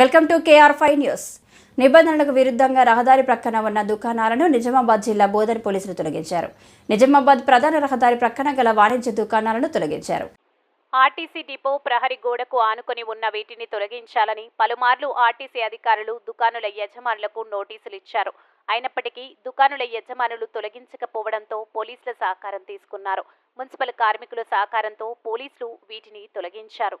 Welcome to KR five news. నిబంధనలకు విరుద్ధంగా రహదారి ప్రక్కన ఉన్న దుకాణాలను నిజామాబాద్ జిల్లా బోధన్ పోలీసులు తొలగించారు. నిజామాబాద్ ప్రధాన రహదారి ప్రక్కన గల వాణిజ్య దుకాణాలను తొలగించారు. ఆర్టీసీ డిపో ప్రహరీ గోడకు ఆనుకొని ఉన్న వీటిని తొలగించాలని పలుమార్లు ఆర్టీసీ అధికారులు దుకాణుల యజమానులకు నోటీసులు ఇచ్చారు. అయినప్పటికీ దుకాణుల యజమానులు తొలగించకపోవడంతో పోలీసుల సహకారం తీసుకున్నారు. మున్సిపల్ కార్మికుల సహకారంతో పోలీసులు వీటిని తొలగించారు.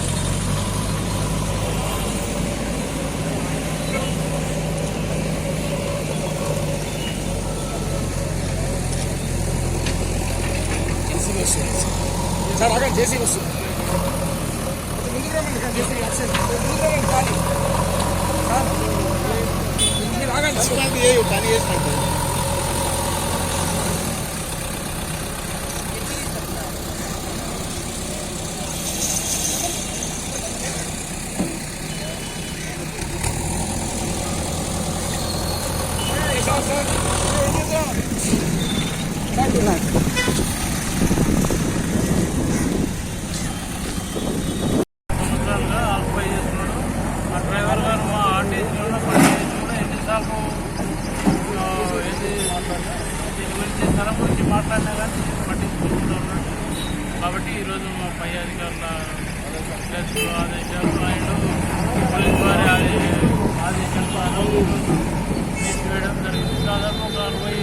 సార్ అక్కడ జేసీ వస్తుంది కొంచెం ముందుకు రమ్మండి ఇక్కడ జేసీ యాక్సిడెంట్ ముందుకు రమ్మండి ఖాళీ సార్ మీరు ఆగండి పని చేసినట్టు సార్ సార్ స్థలం గురించి మాట్లాడినా కానీ పట్టించుకుంటూ ఉన్నాడు. కాబట్టి ఈరోజు మా పై అధికారుల ప్లస్ ఆదేశాలు ఆయన పోలీస్ వారి ఆదేశాల ఆదేశాలు తీసివేయడం జరిగింది. దాదాపు ఒక అరవై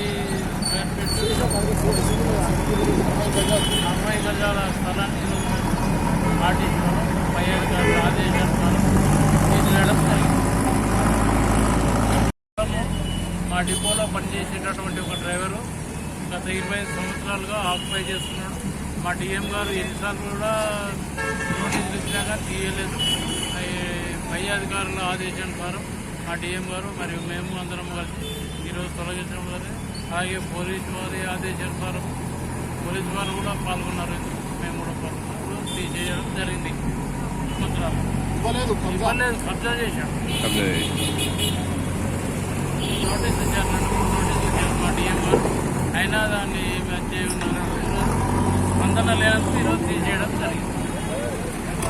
అరవై గజాల స్థలాన్ని పాటించడం పై అధికారుల ఆదేశానుసారం తీసివేయడం జరిగింది. మా డిపోలో పనిచేసేటటువంటి ఒక డ్రైవరు గత ఇరవై ఐదు సంవత్సరాలుగా ఆక్యుపై చేస్తున్నాడు. మా డిఎం గారు ఎన్నిసార్లు కూడా నోటీసులు ఇచ్చినా కానీ తీయలేదు. ఈ పై అధికారుల ఆదేశానుసారం మా డిఎం గారు మరియు మేము అందరం కలిసి ఈరోజు తొలగించడం జరిగింది. అలాగే పోలీసు వారి ఆదేశానుసారం పోలీసు వారు కూడా పాల్గొన్నారు. మేము కూడా పాల్గొన్నాం ఈరోజు తీసేయడం జరిగింది. సంవత్సరాలు ఇవ్వలేదు ఇవ్వలేదు కబ్జా చేశాం. నోటీస్ ఇచ్చారు నోటీసులు ఇచ్చారు మా డిఎం గారు. అయినా దాన్ని ఏమి వచ్చే ఉన్నారు స్పందన లేనంత ఈరోజు తీసేయడం జరిగింది.